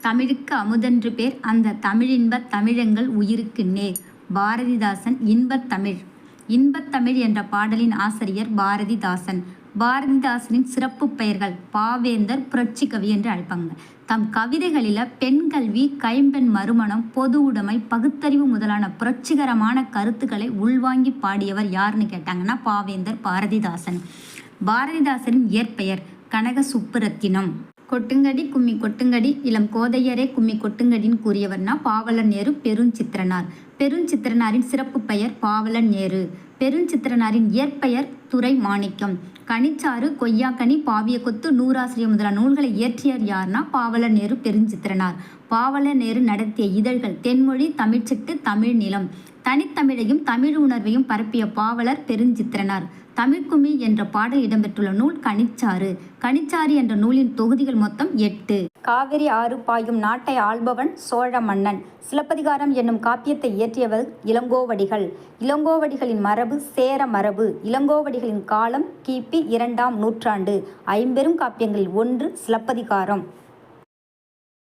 தமிழுக்கு அமுதென்று பேர் அந்த தமிழின்பத் தமிழங்கள் உயிருக்கு நேர் பாரதிதாசன் இன்பத்தமிழ் இன்பத்தமிழ் என்ற பாடலின் ஆசிரியர் பாரதிதாசன். பாரதிதாசனின் சிறப்பு பெயர்கள் பாவேந்தர் புரட்சி கவி என்று அழைப்பாங்க. தம் கவிதைகளில பெண் கல்வி கைம்பெண் மறுமணம் பொது உடைமை பகுத்தறிவு முதலான புரட்சிகரமான கருத்துக்களை உள்வாங்கி பாடியவர் யாருன்னு கேட்டாங்கன்னா பாவேந்தர் பாரதிதாசன். பாரதிதாசனின் இயற்பெயர் கனக சுப்புரத்தினம் கொட்டுங்கடி கும்மி கொட்டுங்கடி. இளம் கோதையரே கும்மி கொட்டுங்கடின்னு கூறியவர்னா பாவலர் நேரு பெருஞ்சித்திரனார். பெருஞ்சித்திரனாரின் சிறப்பு பெயர் பாவலர் நேரு பெருஞ்சித்திரனாரின் இயற்பெயர் துறை மாணிக்கம் கனிச்சாறு கொய்யாக்கனி பாவிய கொத்து நூறாசிரியர் முதலான நூல்களை இயற்றியர் யார்னா பாவல நேரு பெருஞ்சித்திரனார். பாவல நேரு நடத்திய இதழ்கள் தென்மொழி தமிழ்ச்சிட்டு தமிழ் நிலம் தனித்தமிழையும் தமிழ் உணர்வையும் பரப்பிய பாவலர் பெருஞ்சித்திரனார். தமிழ்குமி என்ற பாடல் இடம்பெற்றுள்ள நூல் கனிச்சாறு. கனிச்சாறு என்ற நூலின் தொகுதிகள் மொத்தம் எட்டு. காவிரி ஆறு பாயும் நாட்டை ஆள்பவன் சோழ மன்னன். சிலப்பதிகாரம் என்னும் காப்பியத்தை இயற்றியவர் இளங்கோவடிகள். இளங்கோவடிகளின் மரபு சேர மரபு. இளங்கோவடிகளின் காலம் கிபி இரண்டாம் நூற்றாண்டு. ஐம்பெரும் காப்பியங்களில் ஒன்று சிலப்பதிகாரம்.